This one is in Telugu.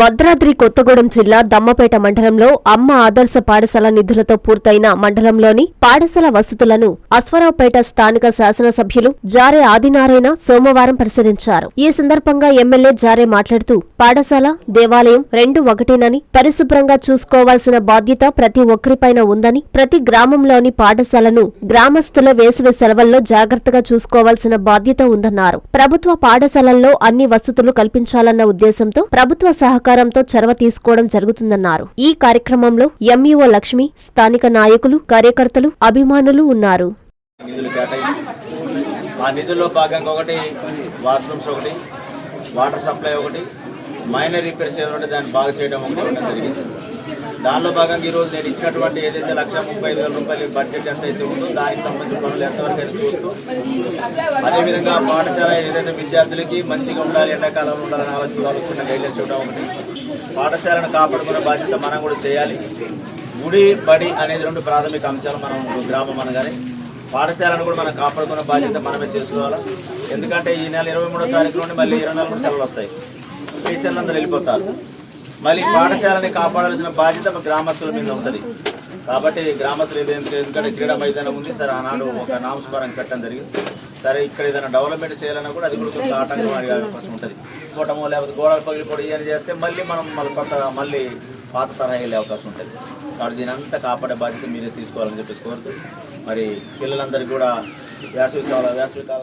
భద్రాద్రి కొత్తగూడెం జిల్లా దమ్మపేట మండలంలో అమ్మ ఆదర్శ పాఠశాల నిధులతో పూర్తయిన మండలంలోని పాఠశాల వసతులను అశ్వరావుపేట స్థానిక శాసనసభ్యులు జారే ఆదినారాయణ సోమవారం పరిశీలించారు. ఈ సందర్భంగా ఎమ్మెల్యే జారే మాట్లాడుతూ పాఠశాల దేవాలయం రెండు ఒకటేనని పరిశుభ్రంగా చూసుకోవాల్సిన బాధ్యత ప్రతి ఒక్కరిపైన ఉందని ప్రతి గ్రామంలోని పాఠశాలను గ్రామస్తుల వేసవి సెలవుల్లో జాగ్రత్తగా చూసుకోవాల్సిన బాధ్యత ఉందన్నారు. ప్రభుత్వ పాఠశాలల్లో అన్ని వసతులు కల్పించాలన్న ఉద్దేశంతో ప్రభుత్వ సహకారం సహకారంతో చొరవ తీసుకోవడం జరుగుతుందన్నారు. ఈ కార్యక్రమంలో ఎంఈఓ లక్ష్మి స్థానిక నాయకులు కార్యకర్తలు అభిమానులు ఉన్నారు. ఆ నిధుల్లో భాగంగా ఒకటి వాష్రూమ్స్ ఒకటి వాటర్ సప్లై ఒకటి మైనర్ రిపేర్స్ ఏదో దాన్ని బాగా చేయడం ఒకటి జరిగింది. దానిలో భాగంగా ఈరోజు నేను ఇచ్చినటువంటి ఏదైతే లక్ష ముప్పై ఐదు వేల రూపాయలు బడ్జెట్ ఎంత అయితే ఉందో దానికి సంబంధించిన పనులు ఎంతవరకు అయితే చూస్తూ అదేవిధంగా పాఠశాల ఏదైతే విద్యార్థులకి మంచిగా ఉండాలి ఎండాకాలంలో ఉండాలని ఆలోచన ఆలోచన గైడ్లెన్స్ ఇవ్వడం ఒకటి. పాఠశాలను కాపాడుకునే బాధ్యత మనం కూడా చేయాలి. గుడి బడి అనేది రెండు ప్రాథమిక అంశాలు మనం గ్రామం అనగానే. పాఠశాలను కూడా మనం కాపాడుకునే బాధ్యత మనమే చేసుకోవాలి. ఎందుకంటే ఈ నెల ఇరవై మూడో తారీఖు నుండి మళ్ళీ ఇరవై నాలుగు సెలవులు వస్తాయి. టీచర్లు అందరూ వెళ్ళిపోతారు. మళ్ళీ పాఠశాలని కాపాడాల్సిన బాధ్యత గ్రామస్తుల మీద ఉంటుంది. కాబట్టి గ్రామస్తులు ఏదైతే ఎందుకంటే క్రీడా మైదానం ఉంది సరే ఆనాడు ఒక నామస్మరం కట్టడం జరిగింది. సరే ఇక్కడ ఏదైనా డెవలప్మెంట్ చేయాలన్నా కూడా అది కూడా కొంత ఆటంకం అడిగే అవకాశం ఉంటుంది. కూటమో లేకపోతే గోడలు కూడా ఇవన్నీ చేస్తే మళ్ళీ మనం మళ్ళీ కొత్త మళ్ళీ పాత తరహా వెళ్ళే అవకాశం ఉంటుంది. కాబట్టి దీని అంతా కాపాడే బాధ్యత మీరే తీసుకోవాలని చెప్పేసి కోరుతూ మరి పిల్లలందరికీ కూడా వేసవి కాల వేసవి కాల